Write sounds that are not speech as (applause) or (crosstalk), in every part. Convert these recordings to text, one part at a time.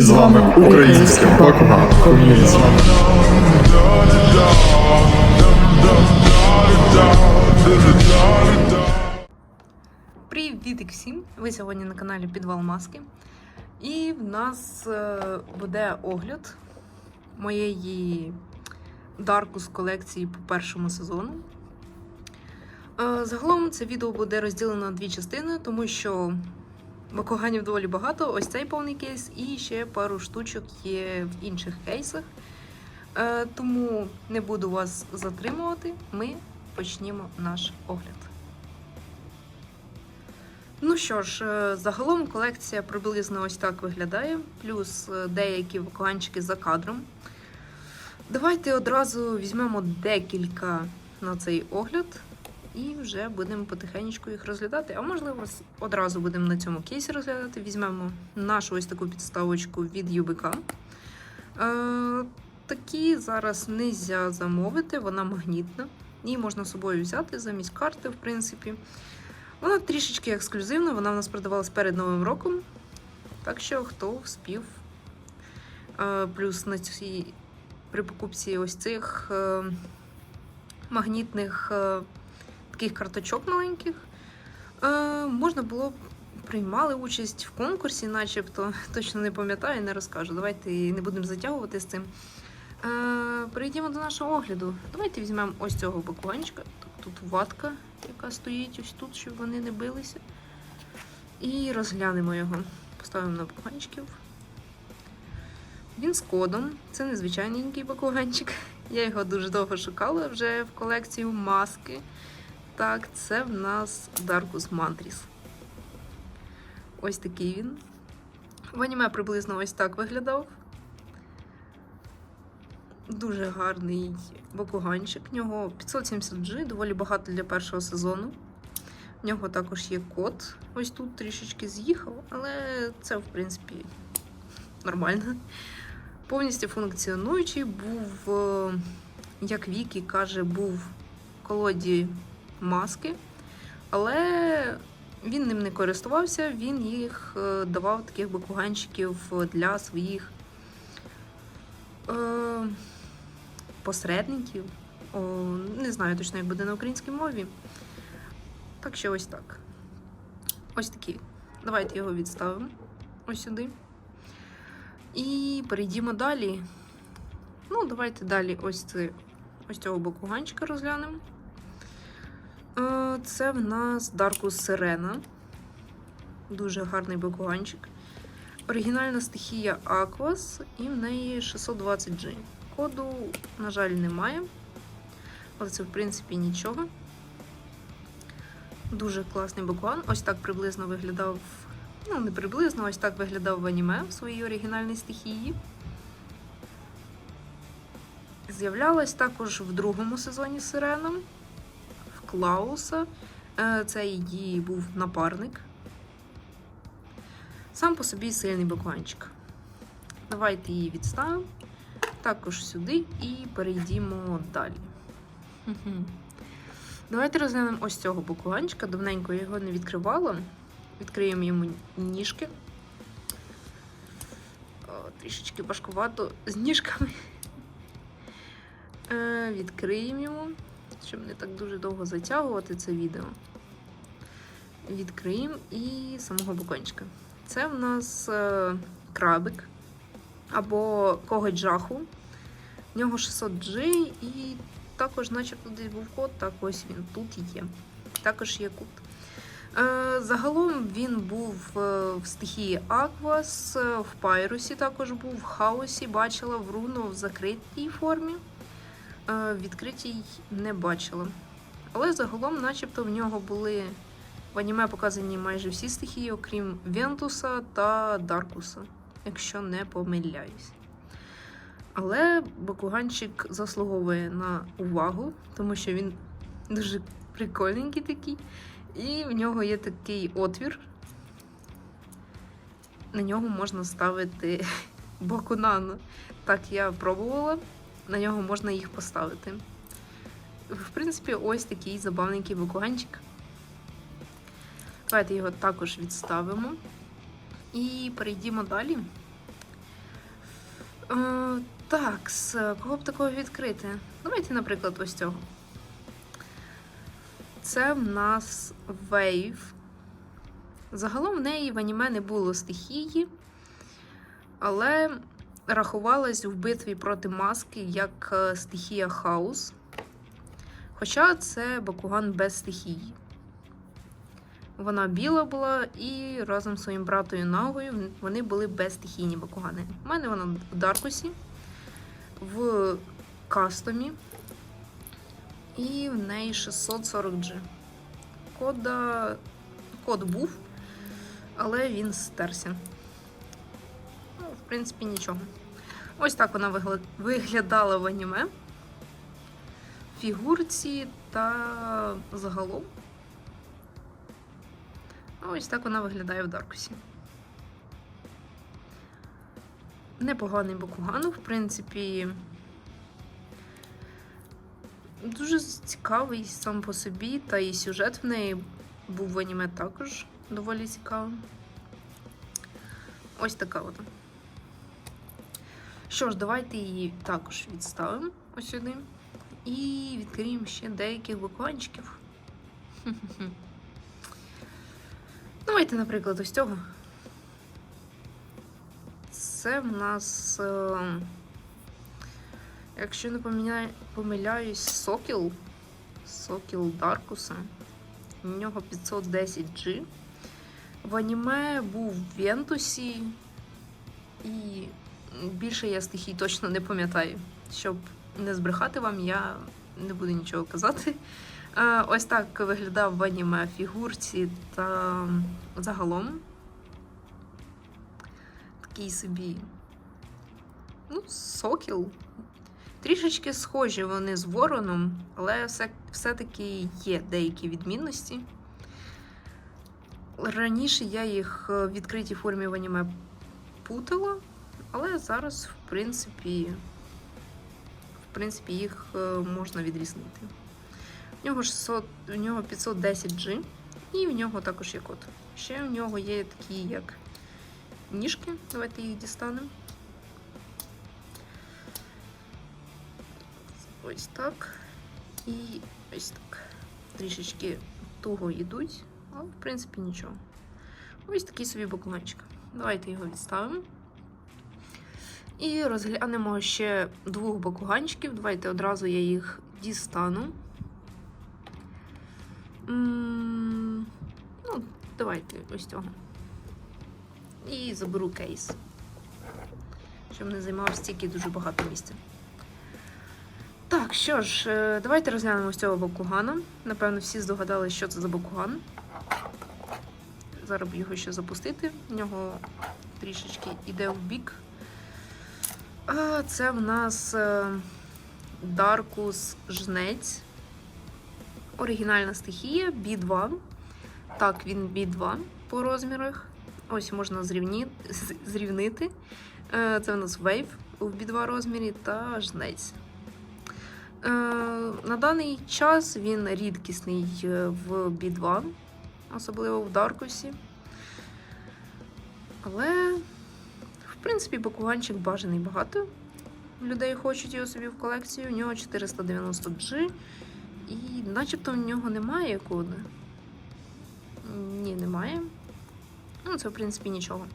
І з вами українське Бакуган. Привіт всім! Ви сьогодні на каналі Підвал Маски. І в нас е, буде огляд моєї Даркус колекції по першому сезону. Е, Загалом це відео буде розділено на дві частини, тому що бакуганів доволі багато. Ось цей повний кейс, і ще пару штучок є в інших кейсах. Е, Тому не буду вас затримувати. Ми почнімо наш огляд. Ну що ж, е, загалом колекція приблизно ось так виглядає, плюс е, деякі вакуанчики за кадром. Давайте одразу візьмемо декілька на цей огляд і вже будемо потихеньку їх розглядати. А можливо, одразу будемо на цьому кейсі розглядати. Візьмемо нашу ось таку підставочку від ЮБК. Е, такі зараз не замовити, вона магнітна. Її можна з собою взяти замість карти, в принципі. Вона трішечки ексклюзивна, вона в нас продавалась перед Новим роком. Так що хто вспів. Е, Плюс на цій при покупці ось цих е, магнітних е, таких карточок маленьких, е, можна було приймали участь в конкурсі, начебто. (laughs) Точно не пам'ятаю, не розкажу. Давайте не будемо затягувати з цим. Е, Перейдемо до нашого огляду. Давайте візьмемо ось цього бакланчика. Тут ватка, яка стоїть ось тут, щоб вони не билися. І розглянемо його. Поставимо на бакланчиків. Він з кодом. Це незвичайненький бакланчик. (laughs) Я його дуже довго шукала вже в колекцію маски. Так, це в нас Darkus Mantris. Ось такий він. В аніме приблизно ось так виглядав. Дуже гарний бакуганчик. В нього 570G, доволі багато для першого сезону. В нього також є код. Ось тут трішечки з'їхав, але це, в принципі, нормально. Повністю функціонуючий був, е, як Вікі каже, був в колоді маски, але він ним не користувався, він їх е, давав таких бакуганчиків для своїх е, посередників. О, не знаю точно, як буде на українській мові. Так що ось так. Ось такий. Давайте його відставимо ось сюди. І перейдімо далі. Ну, давайте далі ось це, ось цього бакуганчика розглянемо. Це в нас Darkus Сирена. Дуже гарний бакуганчик. Оригінальна стихія Aquas і в неї 620G. Коду, на жаль, немає. Але це, в принципі, нічого. Дуже класний бакуан. Ось так приблизно виглядав. Ну, не приблизно, ось так виглядав в аніме в своїй оригінальній стихії. З'являлась також в другому сезоні Сирена Клауса. Е, Це її був напарник. Сам по собі сильний бакуанчик. Давайте її відставимо. Також сюди і перейдімо далі. (laughs) Давайте розглянемо ось цього бакуанчика. Давненько я його не відкривала. Відкриємо йому ніжки. Трішечки важкувато з ніжками. (laughs) Е, відкриємо йому, щоб не так дуже довго затягувати це відео. Відкриємо і самого бакончика. Це в нас е, крабик або коготь жаху. В нього 600G і також, начебто, десь був код, так ось він тут є. Також є кут. Е, Загалом він був е, в стихії Аквас, в Пайрусі також був, в хаосі бачила в руну в закритій формі. Е, відкритій не бачила. Але загалом, начебто, в нього були в аніме показані майже всі стихії, окрім Вентуса та Даркуса, якщо не помиляюсь. Але Бакуганчик заслуговує на увагу, тому що він дуже прикольненький такий. І в нього є такий отвір. На нього можна ставити (laughs) бакунан. Так, я пробувала, на нього можна їх поставити. В принципі, ось такий забавненький бакуганчик. Давайте його також відставимо. І перейдімо далі. Е, так, кого б такого відкрити? Давайте, наприклад, ось цього. Це в нас Wave. Загалом в неї в аніме не було стихії, але рахувалась в битві проти маски як е, стихія хаос. Хоча це Бакуган без стихії. Вона біла була, і разом з своїм братою Нагою вони були безстихійні бакугани. У мене вона в Даркусі, в кастомі, і в неї 640G. Кода... Код був, але він стерся. Принципі, нічого. Ось так вона виглядала в аніме, фігурці та загалом. Ось так вона виглядає в Даркусі. Непоганий Бакуган, в принципі. Дуже цікавий сам по собі, та і сюжет в неї був в аніме також доволі цікавий. Ось така от. Що ж, давайте її також відставимо ось сюди. І відкриємо ще деяких бакуганчиків. (laughs) Давайте, наприклад, ось цього. Це в нас, е, якщо не помиляюсь, Сокіл. Сокіл Даркуса. У нього 510G. В аніме був в Вентусі. І більше я стихій точно не пам'ятаю. Щоб не збрехати вам, я не буду нічого казати. Е, Ось так виглядав в аніме фігурці та загалом. Такий собі. Ну, сокіл. Трішечки схожі вони з вороном, але все, все-таки є деякі відмінності. Раніше я їх в відкритій формі в аніме путала, але зараз, в принципі, в принципі, їх е, можна відрізнити. В нього 600, в нього 510G, і в нього також є код. Ще в нього є такі, як ніжки. Давайте їх дістанемо. Ось так. І ось так. Трішечки туго йдуть, але в принципі нічого. Ось такий собі баклончик. Давайте його відставимо. І розглянемо ще двох бакуганчиків. Давайте одразу я їх дістану. Ну, давайте ось цього. І заберу кейс. Щоб не займав стільки дуже багато місця. Так, що ж, е, давайте розглянемо ось цього бакугана. Напевно, всі здогадалися, що це за бакуган. Зараз його ще запустити. В нього трішечки іде в бік. А це в нас е, Даркус Жнець. Оригінальна стихія B2. Так, він B2 по розмірах. Ось можна зрівні... зрівнити. Е, Це в нас Wave в B2 розмірі та жнець. Е, На даний час він рідкісний в B2, особливо в Даркусі. Але, в принципі, бакуганчик бажаний багато. Людей хочуть його собі в колекцію. У нього 490G. І начебто в нього немає коду. Ні, немає. Ну, це, в принципі, нічого.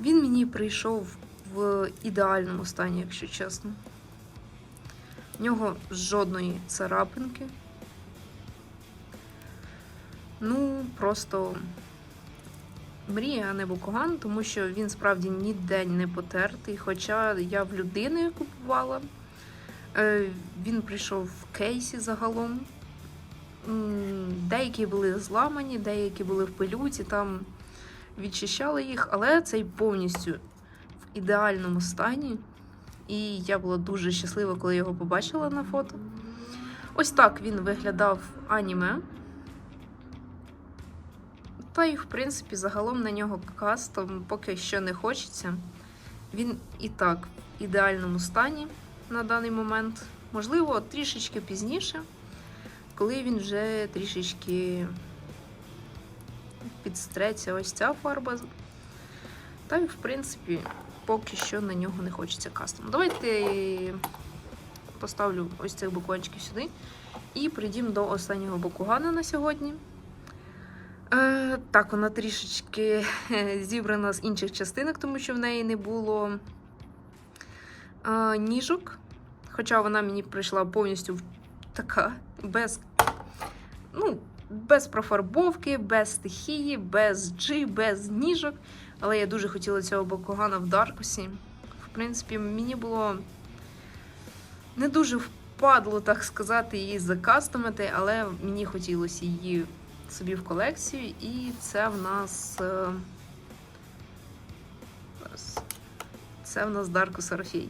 Він мені прийшов в ідеальному стані, якщо чесно. В нього жодної царапинки. Ну, просто мрія, а не букуган, тому що він справді ніде не потертий. Хоча я в людини купувала. Е, Він прийшов в кейсі загалом. Деякі були зламані, деякі були в пилюці, там відчищали їх, але цей повністю в ідеальному стані. І я була дуже щаслива, коли його побачила на фото. Ось так він виглядав аніме. Та й, в принципі, загалом на нього кастом поки що не хочеться. Він і так в ідеальному стані на даний момент. Можливо, трішечки пізніше, коли він вже трішечки підстреться ось ця фарба. Та й, в принципі, поки що на нього не хочеться кастом. Давайте поставлю ось цих букванчиків сюди. І прийдемо до останнього бакугана на сьогодні. Е, так, вона трішечки е, зібрана з інших частинок, тому що в неї не було е, ніжок. Хоча вона мені прийшла повністю така, без, ну, без профарбовки, без стихії, без G, без ніжок. Але я дуже хотіла цього бакугана в Даркусі. В принципі, мені було не дуже впадло, так сказати, її закастомити, але мені хотілося її собі в колекцію, і це в нас. е. Це в нас Даркус Орфей.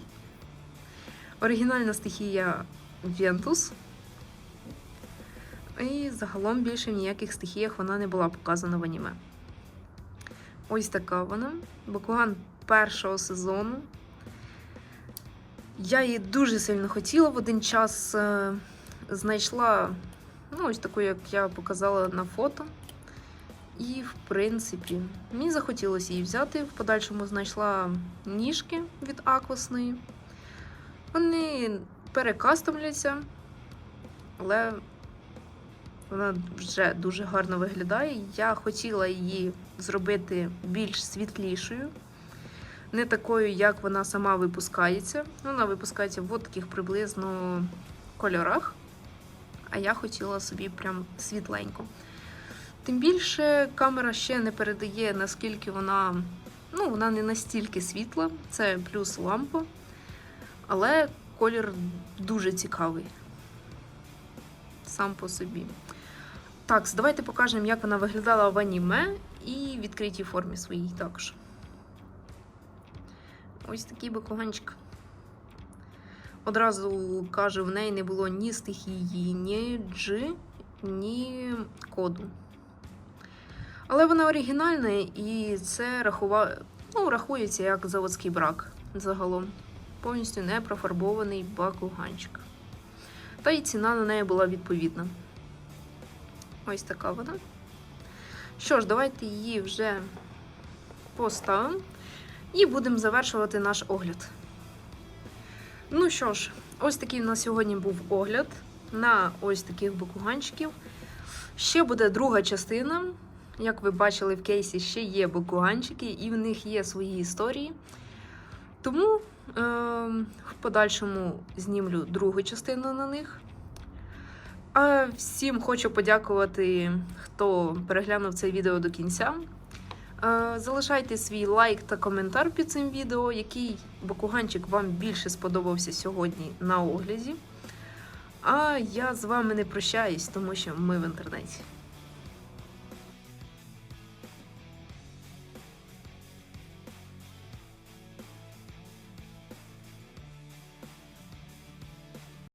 Оригінальна стихія Вентус. І загалом більше в ніяких стихіях вона не була показана в аніме. Ось така вона. Бакуган першого сезону. Я її дуже сильно хотіла в один час. е, знайшла, ну, ось таку, як я показала на фото. І, в принципі, мені захотілося її взяти. В подальшому знайшла ніжки від аквасної. Вони перекастомляться, але вона вже дуже гарно виглядає. Я хотіла її зробити більш світлішою, не такою, як вона сама випускається. Вона випускається в таких приблизно кольорах. А я хотіла собі прям світленько. Тим більше камера ще не передає, наскільки вона. Ну, вона не настільки світла, це плюс лампа. Але колір дуже цікавий. Сам по собі. Так, давайте покажемо, як вона виглядала в аніме і відкритій формі своїй також. Ось такий бакуганчик. Одразу кажу, в неї не було ні стихії, ні G, ні коду. Але вона оригінальна і це рахува... ну, рахується як заводський брак загалом. Повністю не профарбований бакуганчик. Та й ціна на неї була відповідна. Ось така вона. Що ж, давайте її вже поставимо і будемо завершувати наш огляд. Ну що ж, ось такий у нас сьогодні був огляд на ось таких бакуганчиків. Ще буде друга частина. Як ви бачили в кейсі, ще є бакуганчики, і в них є свої історії. Тому е- в подальшому знімлю другу частину на них. А всім хочу подякувати, хто переглянув це відео до кінця. Е, Залишайте свій лайк та коментар під цим відео, який бакуганчик вам більше сподобався сьогодні на огляді. А я з вами не прощаюсь, тому що ми в інтернеті.